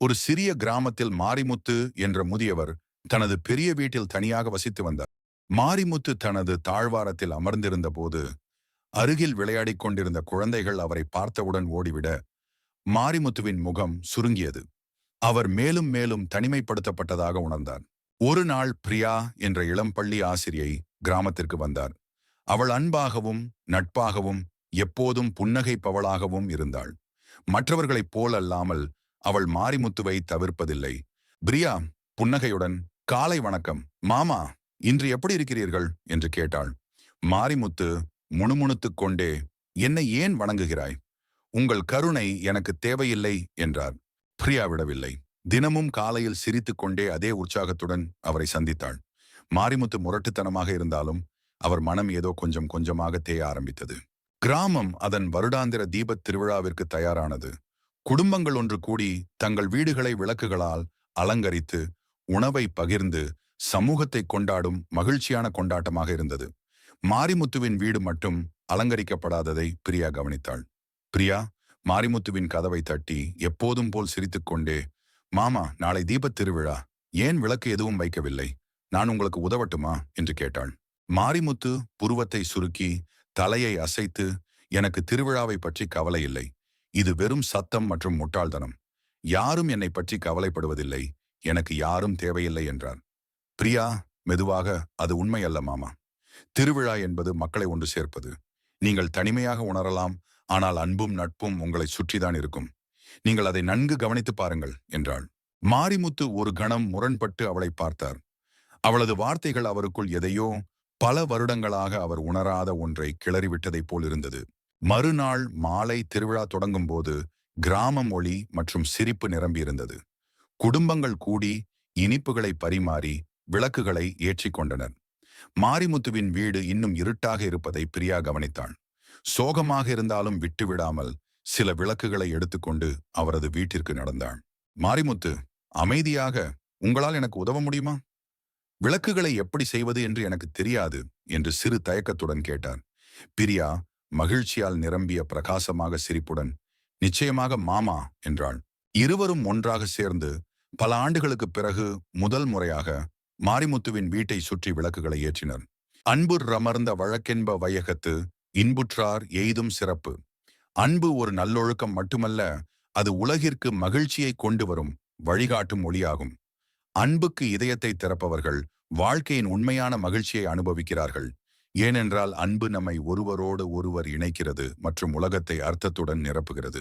ஒரு சிறிய கிராமத்தில் மாரிமுத்து என்ற முதியவர் தனது பெரிய வீட்டில் தனியாக வசித்து வந்தார். மாரிமுத்து தனது தாழ்வாரத்தில் அமர்ந்திருந்த போது அருகில் விளையாடிக் கொண்டிருந்த குழந்தைகள் அவரை பார்த்தவுடன் ஓடிவிட மாரிமுத்துவின் முகம் சுருங்கியது. அவர் மேலும் மேலும் தனிமைப்படுத்தப்பட்டதாக உணர்ந்தார். ஒரு நாள் பிரியா என்ற இளம்பள்ளி ஆசிரியை கிராமத்திற்கு வந்தார். அவள் அன்பாகவும் நட்பாகவும் எப்போதும் புன்னகைப்பவளாகவும் இருந்தாள். மற்றவர்களைப் போலல்லாமல் அவள் மாரிமுத்துவை தவிர்ப்பதில்லை. பிரியா புன்னகையுடன் காலை வணக்கம். மாமா இன்று எப்படி இருக்கிறீர்கள்? என்று கேட்டாள். மாரிமுத்து முணுமுணுத்துக் கொண்டே என்னை ஏன் வணங்குகிறாய்? உங்கள் கருணை எனக்கு தேவையில்லை என்றார். பிரியா விடவில்லை. தினமும் காலையில் சிரித்துக் கொண்டே அதே உற்சாகத்துடன் அவரை சந்தித்தாள். மாரிமுத்து முரட்டுத்தனமாக இருந்தாலும் அவர் மனம் ஏதோ கொஞ்சம் கொஞ்சமாக தேய ஆரம்பித்தது. கிராமம் அதன் வருடாந்திர தீபத் திருவிழாவிற்கு தயாரானது. குடும்பங்கள் ஒன்று கூடி தங்கள் வீடுகளை விளக்குகளால் அலங்கரித்து உணவை பகிர்ந்து சமூகத்தை கொண்டாடும் மகிழ்ச்சியான கொண்டாட்டமாக இருந்தது. மாரிமுத்துவின் வீடு மட்டும் அலங்கரிக்கப்படாததை பிரியா கவனித்தாள். பிரியா மாரிமுத்துவின் கதவை தட்டி எப்போதும் போல் சிரித்துக்கொண்டே மாமா நாளை தீபத் திருவிழா. ஏன் விளக்கு எதுவும் வைக்கவில்லை? நான் உங்களுக்கு உதவட்டுமா? என்று கேட்டாள். மாரிமுத்து புருவத்தை சுருக்கி தலையை அசைத்து எனக்கு திருவிழாவை பற்றி கவலை இல்லை. இது வெறும் சத்தம் மற்றும் முட்டாள்தனம். யாரும் என்னை பற்றி கவலைப்படுவதில்லை. எனக்கு யாரும் தேவையில்லை என்றார். பிரியா மெதுவாக அது உண்மை அல்ல மாமா. திருவிழா என்பது மக்களை ஒன்று சேர்ப்பது. நீங்கள் தனிமையாக உணரலாம் ஆனால் அன்பும் நட்பும் உங்களை சுற்றிதான் இருக்கும். நீங்கள் அதை நன்கு கவனித்து பாருங்கள் என்றாள். மாரிமுத்து ஒரு கணம் முரண்பட்டு அவளை பார்த்தார். அவளது வார்த்தைகள் அவருக்குள் எதையோ பல வருடங்களாக அவர் உணராத ஒன்றை கிளறிவிட்டதைப் போல் இருந்தது. மறுநாள் மாலை திருவிழா தொடங்கும் போது கிராம மொழி மற்றும் சிரிப்பு நிரம்பியிருந்தது. குடும்பங்கள் கூடி இனிப்புகளை பரிமாறி விளக்குகளை ஏற்றிக்கொண்டனர். மாரிமுத்துவின் வீடு இன்னும் இருட்டாக இருப்பதை பிரியா கவனித்தாள். சோகமாக இருந்தாலும் விட்டுவிடாமல் சில விளக்குகளை எடுத்துக்கொண்டு அவரது வீட்டிற்கு நடந்தாள். மாரிமுத்து அமைதியாக உங்களால் எனக்கு உதவ முடியுமா? விளக்குகளை எப்படி செய்வது என்று எனக்கு தெரியாது என்று சிறு தயக்கத்துடன் கேட்டார். பிரியா மகிழ்ச்சியால் நிரம்பிய பிரகாசமாக சிரிப்புடன் நிச்சயமாக மாமா என்றாள். இருவரும் ஒன்றாக சேர்ந்து பல ஆண்டுகளுக்குப் பிறகு முதல் முறையாக மாரிமுத்துவின் வீட்டை சுற்றி விளக்குகளை ஏற்றினர். அன்புர் ரமர்ந்த வழக்கென்ப வையகத்து இன்புற்றார் எய்தும் சிறப்பு. அன்பு ஒரு நல்லொழுக்கம் மட்டுமல்ல அது உலகிற்கு மகிழ்ச்சியை கொண்டு வரும் வழிகாட்டும் ஒளியாகும். அன்புக்கு இதயத்தை திறப்பவர்கள் வாழ்க்கையின் உண்மையான மகிழ்ச்சியை அனுபவிக்கிறார்கள். ஏனென்றால் அன்பு நம்மை ஒருவரோடு ஒருவர் இணைக்கிறது மற்றும் உலகத்தை அர்த்தத்துடன் நிரப்புகிறது.